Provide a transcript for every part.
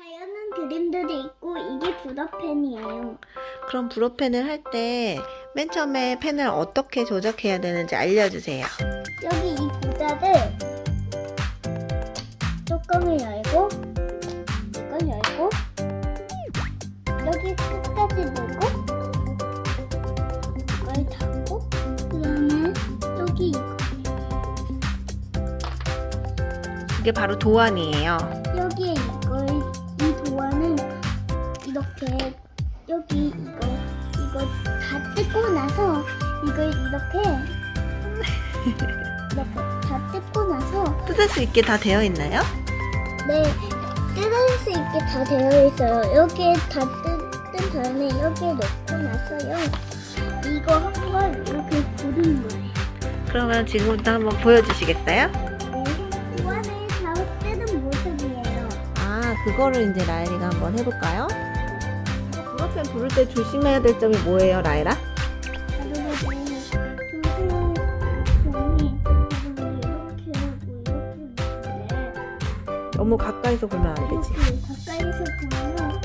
다양한 그림들이 있고 이게 붓펜이에요. 그럼 브로펜을 할 때 맨 처음에 펜을 어떻게 조작해야 되는지 알려주세요. 여기 이 부자를 뚜껑을 열고 이걸 열고 여기 끝까지 넣고 이걸 닫고 그다음에 여기 이거 그게 바로 도안이에요. 여기 여기 이거 이거 다 뜯고 나서 이걸 이렇게 이렇게 다 뜯고 나서 뜯을 수 있게 다 되어 있나요? 네 뜯을 수 있게 다 되어 있어요. 여기에 다 뜯, 뜯은 다음에 여기에 넣고 나서요. 이거 한 걸 이렇게 부른 거예요. 그러면 지금부터 한번 보여주시겠어요? 네, 도안을 다 뜯은 모습이에요. 아, 그거를 이제 라엘이가 한번 해볼까요? 브로펜 부를 때 조심해야 될 점이 뭐예요, 있는데 너무 가까이서 보면 안 되지. 가까이서 보면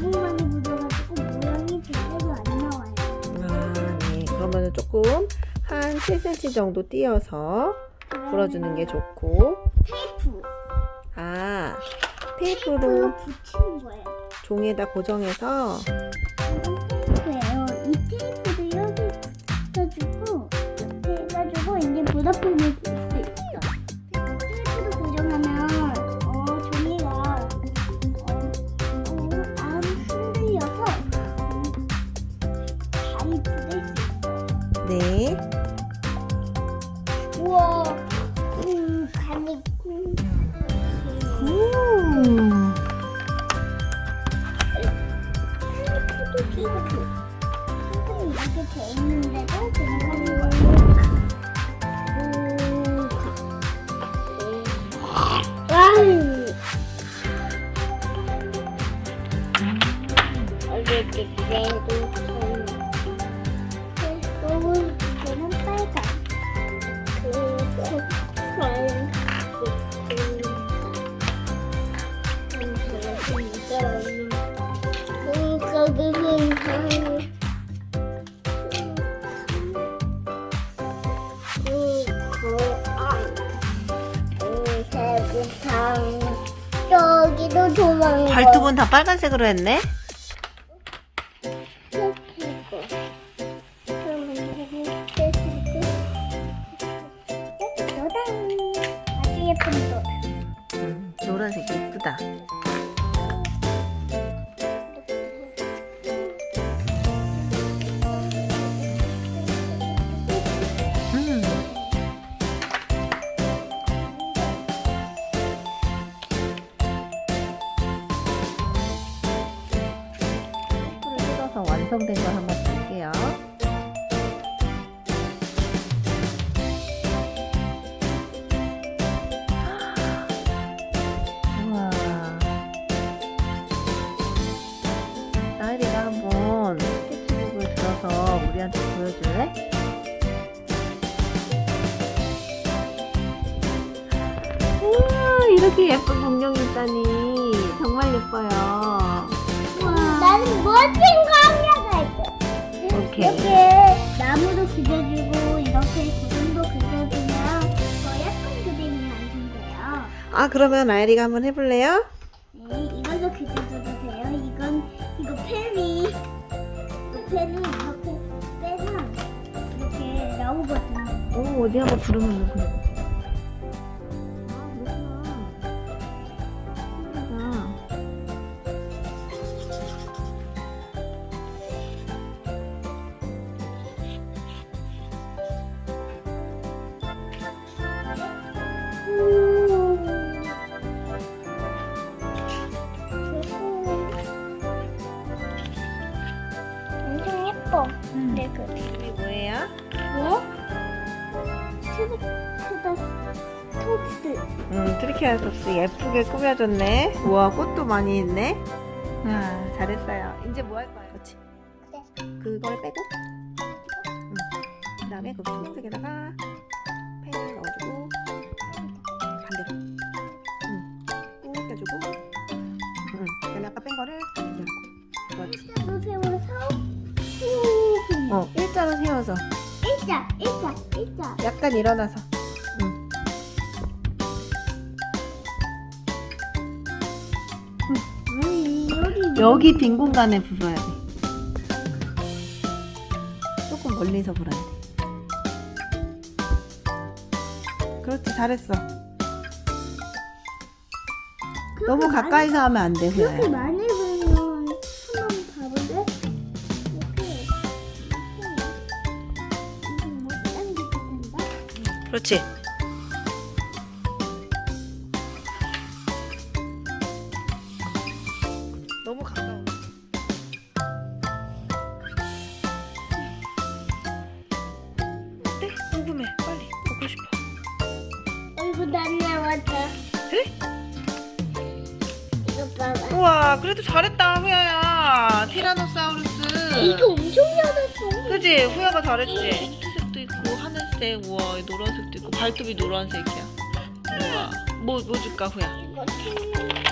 너무 많이 묻어가지고 모양이 제대로 안 나와요. 아, 네. 그러면 조금 한 7cm 정도 띄어서 불어주는 게 좋고. 테이프 아, 테이프로 테이프로 붙이는 거예요. 종이에다 고정해서 테이프예요. 이 테이프를 여기 붙여주고 이렇게 해가지고 이제 보답품을 줄수 있어. 테이프로 고정하면 어 종이가 어, 어, 안 흔들려서 음, 잘 붙을 수 있어요. 네. 발톱은 다 빨간색으로 했네? 노란색 예쁘다. 음. 풀을 뜯어서 완성된 걸 한번 한번 스케치북을 들어서 우리한테 보여줄래? 우와, 이렇게 예쁜 공룡이 있다니. 정말 예뻐요. 나는 멋진 광야가 있어. 오케이. 이렇게 나무도 그려주고 이렇게 구름도 그려주면 더 예쁜 그림이 완성돼요. 아, 그러면 나일이가 한번 해볼래요? 네, 이걸로 그려줘도 이 펜이 이렇게 빼면 이렇게 나오거든요. 오, 어디 한번 부르면 그래. 예뻐. 네, 그 이게 뭐예요? 뭐? 트리크다스 톱스. 음, 트리케라톱스 예쁘게 꾸며줬네. 우와, 꽃도 많이 있네. 아, 잘했어요. 이제 뭐 할 거예요? 그렇지. 네. 그걸 빼고, 음, 그 다음에 그 초록색에다가 펜을 넣어주고, 반대로. 잠깐 일어나서. 응. 아니 여기 여기 빈 공간에 불어야 돼. 조금 멀리서 불어야 돼. 그렇지, 잘했어. 너무 가까이서 하면 안 돼, 많이, 그렇게. 많이 그렇지. 너무 가까워. 어때? 궁금해. 빨리 보고 싶어. 난 나왔다. 그래? 이거 봐봐. 우와, 그래도 잘했다, 후야야. 티라노사우루스. 이거 엄청 잘했어. 그지? 후야가 잘했지. 하늘색, 우와, 노란색도 있고 발톱이 노란색이야. 우와, 뭐, 뭐 줄까, 후야? 이거 탱